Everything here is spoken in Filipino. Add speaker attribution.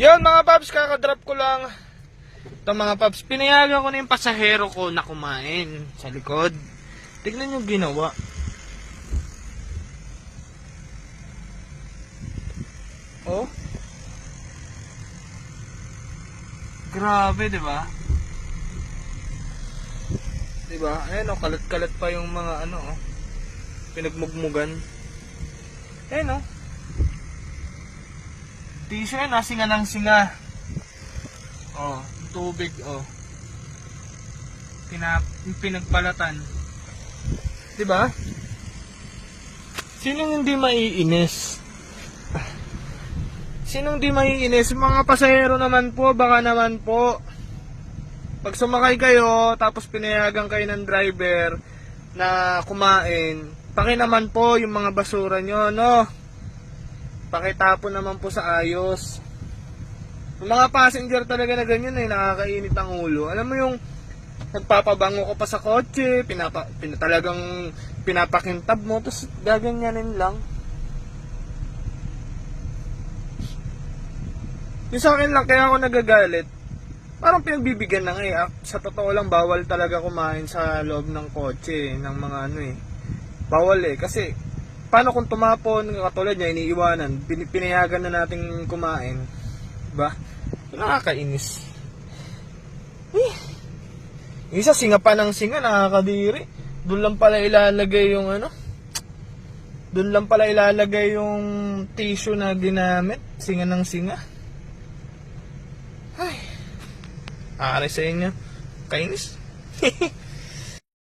Speaker 1: Yun mga paps, kakadrop ko lang. Ito mga paps, pinayagan ko na yung pasahero ko na kumain sa likod. Tignan yung ginawa. Oh. Grabe, di ba? Di ba? Ayan oh, kalat-kalat pa yung mga ano oh. Pinagmugmugan. Ayan oh. Tissue yan, ah, singa ng singa. Oh, tubig, oh. Pinap pinagbalatan. 'Di ba? Sino hindi maiinis? Sinong di maiinis? Mga pasahero naman po, baka naman po. Pag sumakay kayo, tapos pinayagan kayo ng driver na kumain, paki naman po yung mga basura nyo, no? Pakitapon naman po sa ayos. Yung mga passenger talaga na ganyan eh, nakakainit ang ulo. Alam mo yung nagpapabango ko pa sa kotse, pinapa, pin, talagang pinapakintab mo, tapos gaganyanin lang. Yung sa akin lang, kaya ako nagagalit. Parang pinagbibigyan na nga eh. Ah, Sa totoo lang, bawal talaga kumain sa loob ng kotse, ng mga ano eh. Bawal eh, kasi paano kung tumapon, katulad niya, iniiwanan, pin- pinayagan na nating kumain. Diba? Nakakainis. Eh. Isa, singa pa ng singa, nakakadiri. Doon lang pala ilalagay yung ano. Doon lang pala ilalagay yung tissue na ginamit. Singa ng singa. Ay. Aari sa inyo. Kainis.